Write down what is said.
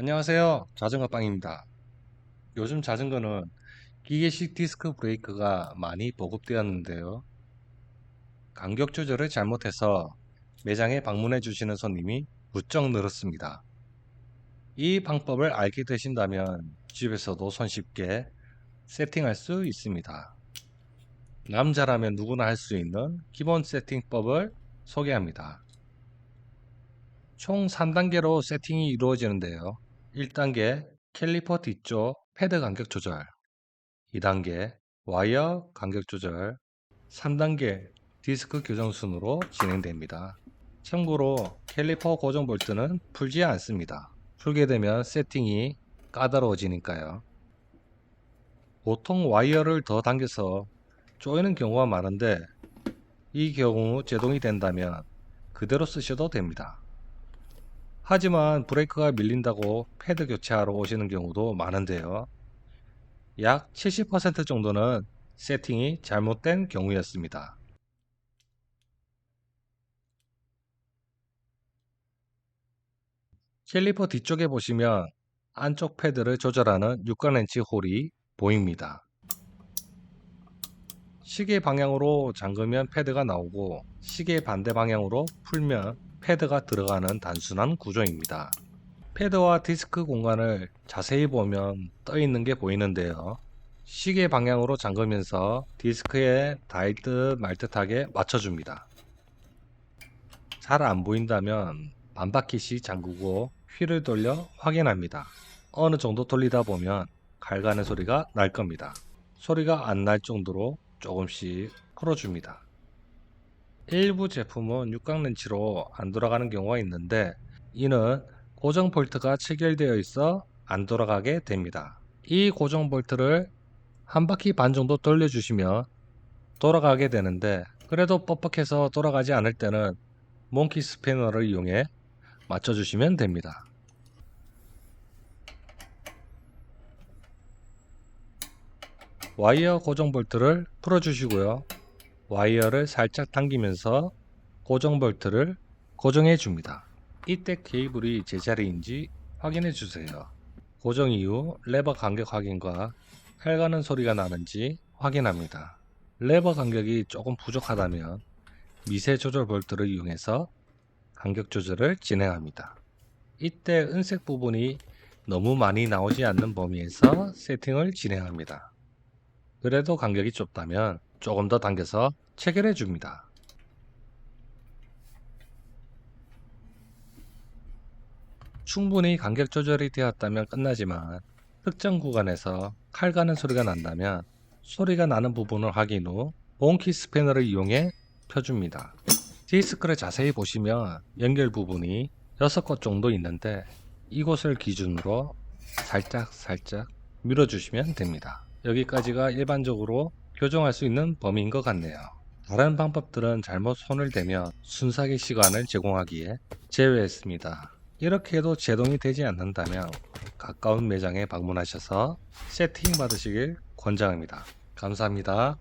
안녕하세요. 자전거빵입니다. 요즘 자전거는 기계식 디스크 브레이크가 많이 보급되었는데요. 간격 조절을 잘못해서 매장에 방문해 주시는 손님이 부쩍 늘었습니다. 이 방법을 알게 되신다면 집에서도 손쉽게 세팅할 수 있습니다. 남자라면 누구나 할 수 있는 기본 세팅법을 소개합니다. 총 3단계로 세팅이 이루어지는데요. 1단계 캘리퍼 뒤쪽 패드 간격 조절 2단계 와이어 간격 조절 3단계 디스크 교정 순으로 진행됩니다. 참고로 캘리퍼 고정 볼트는 풀지 않습니다. 풀게 되면 세팅이 까다로워지니까요. 보통 와이어를 더 당겨서 조이는 경우가 많은데 이 경우 제동이 된다면 그대로 쓰셔도 됩니다. 하지만 브레이크가 밀린다고 패드 교체하러 오시는 경우도 많은데요. 약 70% 정도는 세팅이 잘못된 경우였습니다. 캘리퍼 뒤쪽에 보시면 안쪽 패드를 조절하는 6간렌치 홀이 보입니다. 시계 방향으로 잠그면 패드가 나오고 시계 반대 방향으로 풀면 패드가 들어가는 단순한 구조입니다. 패드와 디스크 공간을 자세히 보면 떠 있는 게 보이는데요. 시계 방향으로 잠그면서 디스크에 닿을 듯 말 듯하게 맞춰줍니다. 잘 안 보인다면 반바퀴씩 잠그고 휠을 돌려 확인합니다. 어느 정도 돌리다 보면 갈가는 소리가 날 겁니다. 소리가 안 날 정도로 조금씩 풀어줍니다. 일부 제품은 육각렌치로 안 돌아가는 경우가 있는데 이는 고정 볼트가 체결되어 있어 안 돌아가게 됩니다. 이 고정 볼트를 한 바퀴 반 정도 돌려주시면 돌아가게 되는데 그래도 뻑뻑해서 돌아가지 않을 때는 몽키 스패너를 이용해 맞춰주시면 됩니다. 와이어 고정 볼트를 풀어주시고요. 와이어를 살짝 당기면서 고정 볼트를 고정해 줍니다. 이때 케이블이 제자리인지 확인해 주세요. 고정 이후 레버 간격 확인과 칼 가는 소리가 나는지 확인합니다. 레버 간격이 조금 부족하다면 미세 조절 볼트를 이용해서 간격 조절을 진행합니다. 이때 은색 부분이 너무 많이 나오지 않는 범위에서 세팅을 진행합니다. 그래도 간격이 좁다면 조금 더 당겨서 체결해 줍니다. 충분히 간격 조절이 되었다면 끝나지만 특정 구간에서 칼 가는 소리가 난다면 소리가 나는 부분을 확인 후 본키 스패너를 이용해 펴줍니다. 디스크를 자세히 보시면 연결 부분이 6곳 정도 있는데 이곳을 기준으로 살짝 살짝 밀어주시면 됩니다. 여기까지가 일반적으로 교정할 수 있는 범위인 것 같네요. 다른 방법들은 잘못 손을 대면 순삭의 시간을 제공하기에 제외했습니다. 이렇게 해도 제동이 되지 않는다면 가까운 매장에 방문하셔서 세팅 받으시길 권장합니다. 감사합니다.